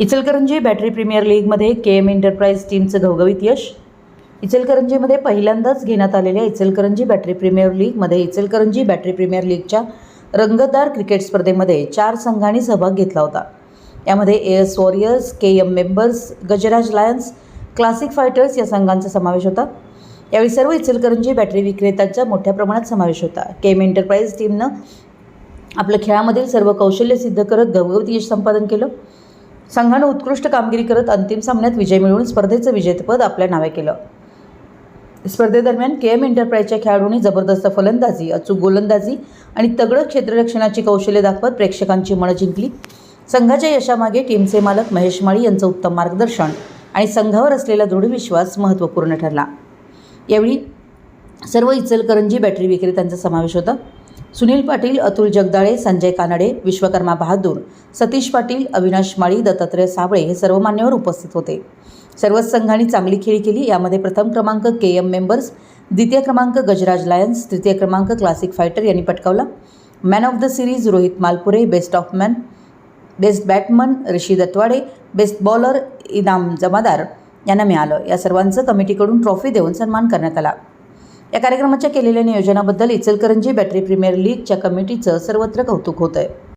Ichalkaranji battery premier लीगमध्ये के M enterprise टीमचं घवघवीत यश. इचलकरंजीमध्ये पहिल्यांदाच घेण्यात आलेल्या इचलकरंजी बॅटरी प्रीमियर लीगमध्ये इचलकरंजी बॅटरी प्रीमियर लीगच्या रंगतदार क्रिकेट स्पर्धेमध्ये चार संघांनी सहभाग घेतला होता. यामध्ये S warriors K M members Gajraj lions classic fighters या संघांचा समावेश होता. यावेळी सर्व इचलकरंजी बॅटरी विक्रेत्यांचा मोठ्या प्रमाणात समावेश होता. के एम एंटरप्राइज टीमनं आपल्या खेळामधील सर्व कौशल्य सिद्ध करत घवघवीत यश संपादन केलं. संघानं उत्कृष्ट कामगिरी करत अंतिम सामन्यात विजय मिळवून स्पर्धेचं विजेतेपद आपल्या नावे केलं. स्पर्धेदरम्यान के एम एंटरप्राईजच्या खेळाडूंनी जबरदस्त फलंदाजी अचूक गोलंदाजी आणि तगडं क्षेत्ररक्षणाची कौशल्य दाखवत प्रेक्षकांची मनं जिंकली. संघाच्या यशामागे टीमचे मालक महेश माळी यांचं उत्तम मार्गदर्शन आणि संघावर असलेला दृढ विश्वास महत्त्वपूर्ण ठरला. यावेळी सर्व इचलकरंजी बॅटरी विक्रेत्यांचा समावेश होता. सुनील पाटील अतुल जगदाळे संजय कानडे विश्वकर्मा बहादूर सतीश पाटील अविनाश माळी दत्तात्रय साबळे हे सर्व मान्यवर उपस्थित होते. सर्वच संघांनी चांगली खेळी केली. यामध्ये प्रथम क्रमांक के एम मेंबर्स द्वितीय क्रमांक गजराज लायन्स तृतीय क्रमांक क्लासिक फायटर यांनी पटकावला. Man of the series Rohit Malpure best of man best batsman Rishi Datwade best bowler Inam Jamadar यांना मिळालं. या सर्वांचं कमिटीकडून ट्रॉफी देऊन सन्मान करण्यात आला. या कार्यक्रमाच्या केलेल्या नियोजनाबद्दल इचलकरंजी बॅटरी प्रीमियर लीगच्या कमिटीचं सर्वत्र कौतुक होत आहे